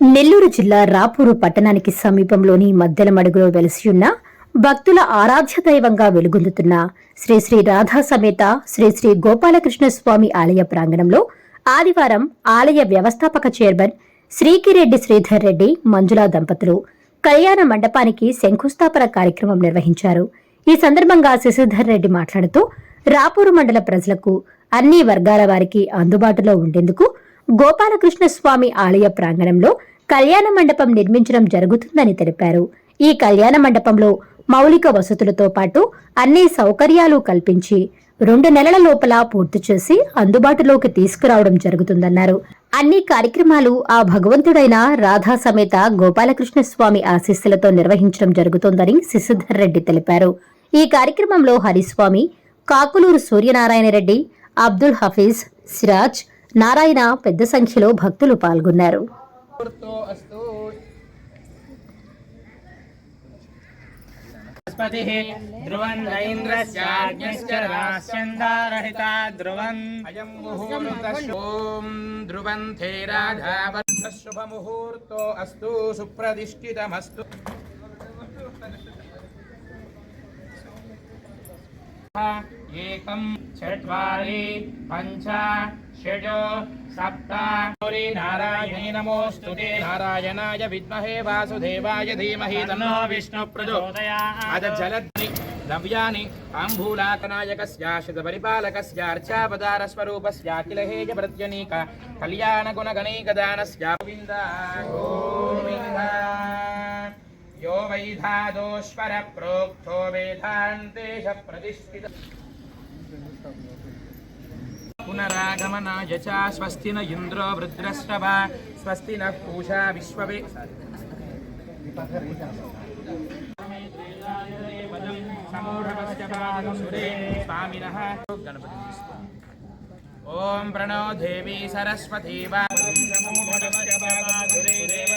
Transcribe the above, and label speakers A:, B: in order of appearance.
A: నెల్లూరు జిల్లా రాపూరు పట్టణానికి సమీపంలోని మద్దెల మడుగులో భక్తుల ఆరాధ్య దైవంగా వెలుగొందుతున్న శ్రీ శ్రీ రాధా సమేత శ్రీ శ్రీ గోపాలకృష్ణ స్వామి ఆలయ ప్రాంగణంలో ఆదివారం ఆలయ వ్యవస్థాపక చైర్మన్ శ్రీకిరెడ్డి శ్రీధర్ రెడ్డి మంజులా దంపతులు కళ్యాణ మండపానికి శంకుస్థాపన కార్యక్రమం నిర్వహించారు. ఈ సందర్భంగా శశిధర్ రెడ్డి మాట్లాడుతూ రాపూరు మండల ప్రజలకు అన్ని వర్గాల వారికి అందుబాటులో ఉండేందుకు గోపాలకృష్ణ స్వామి ఆలయ ప్రాంగణంలో కళ్యాణ మండపం నిర్మించడం జరుగుతుందని తెలిపారు. ఈ కళ్యాణ మండపంలో మౌలిక వసతులతో పాటు అన్ని సౌకర్యాలు కల్పించి రెండు నెలల లోపల పూర్తి చేసి అందుబాటులోకి తీసుకురావడం జరుగుతుందన్నారు. అన్ని కార్యక్రమాలు ఆ భగవంతుడైన రాధా సమేత గోపాలకృష్ణ స్వామి ఆశీస్సులతో నిర్వహించడం జరుగుతోందని శశిధర్ రెడ్డి తెలిపారు. ఈ కార్యక్రమంలో హరిస్వామి కాకులూరు సూర్యనారాయణ రెడ్డి అబ్దుల్ హఫీజ్ సిరాజ్ నారాయణ పెద్ద సంఖ్యలో భక్తులు పాల్గొన్నారు
B: मुहूर्तो अस्तु बृहस्पतिः ध्रुवन् ऐन्द्रस्याज्ञश्च रास्यन्दारहिता ध्रुवन् अयं मुहूर्तः ॐ ध्रुवन्थे राधावर्थः शुभमुहूर्तो अस्तु सुप्रतिष्ठितमस्तु एकं चत्वारि पञ्च षड् सप्त गौरी नारायणी नमोऽस्तु ते नारायणाय विद्महे वासुदेवाय धीमहि तन्नो विष्णु प्रचोदयात् जलध्नि द्रव्याणि ताम्बूलाकनायकस्याश्रितपरिपालकस्य अर्चावतारस्वरूपस्याखिल हेयप्रत्यनीक कल्याणगुणगणैकदानस्य गोविन्द गोविन्द यो वैधादोश्वर प्रोक्तो वेदान्तेश प्रतिष्ठित पुनरागमनाय च स्वस्ति न इन्द्रो वृद्रश्रव स्वस्ति नः पूषा विश्ववे समूढवस्य पादुसुरे स्वामिनः ॐ प्रणो देवी सरस्वती वा समूढवस्य पादुसुरे देवतानुग्रह